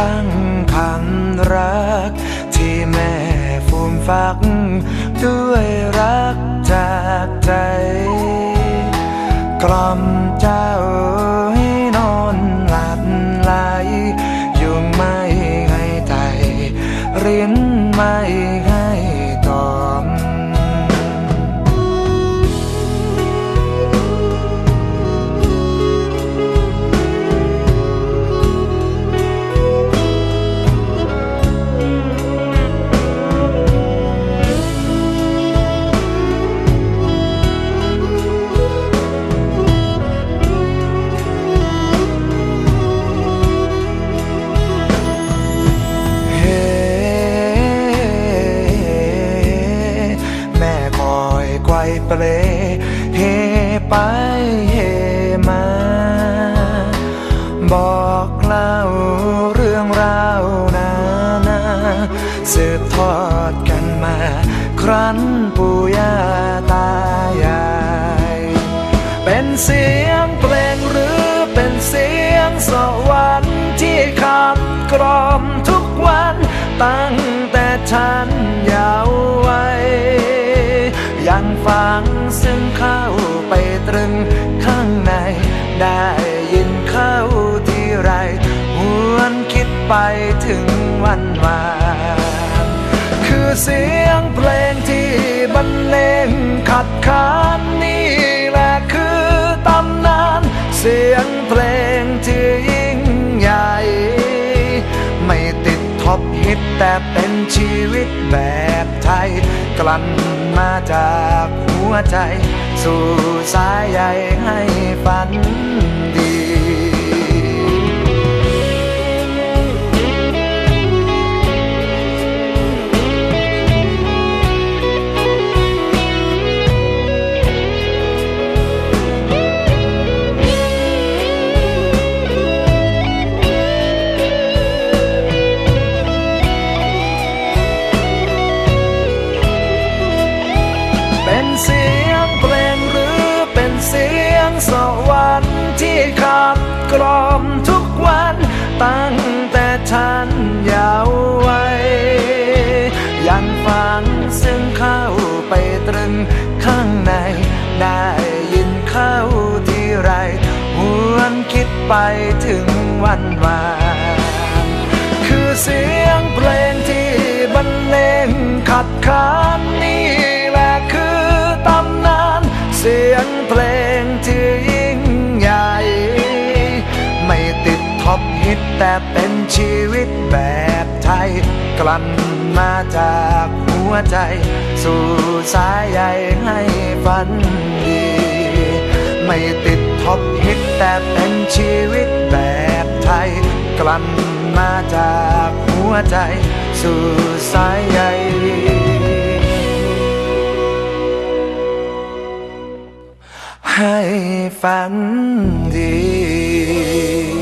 ฟังคำรัก ที่แม่ฟูมฟัก ด้วยรักจากใจ กล่อม เปลเฮไปเฮมา บอกเล่าเรื่องราวนานาสืบทอดกันมา ครั้นปู่ย่าตายาย เป็นเสียงเพลงหรือเป็นเสียงสวรรค์ที่ขับกล่อมทุกวันตั้งแต่ฉัน ไปถึงวันวานคือเสียงเพลงที่บรรเลงขัดขานนี่แหละคือตำนาน เสียงเพลงที่ยิ่งใหญ่ ไม่ติดท็อปฮิตแต่เป็นชีวิตแบบไทย กลั่นมาจากหัวใจ สู่สายใยให้ฝันดี เสียงเพลงหรือเป็นเสียงสวรรค์ที่ขับกล่อมทุกวัน ตั้งแต่ฉันยาววัยยังฟังซึ่งเข้าไปตรึงข้างใน ได้ยินเข้าที่ไรหวนคิดไปถึงวันวานคือเสียงเพลงที่บรรเลงขัดขานนี่ ท็อปฮิตแต่เป็นชีวิตแบบไทย กลั่นมาจากหัวใจ สู่สายใยให้ฝันดี ไม่ติดท็อปฮิตแต่เป็นชีวิตแบบไทย กลั่นมาจากหัวใจ สู่สายใยให้ฝันดี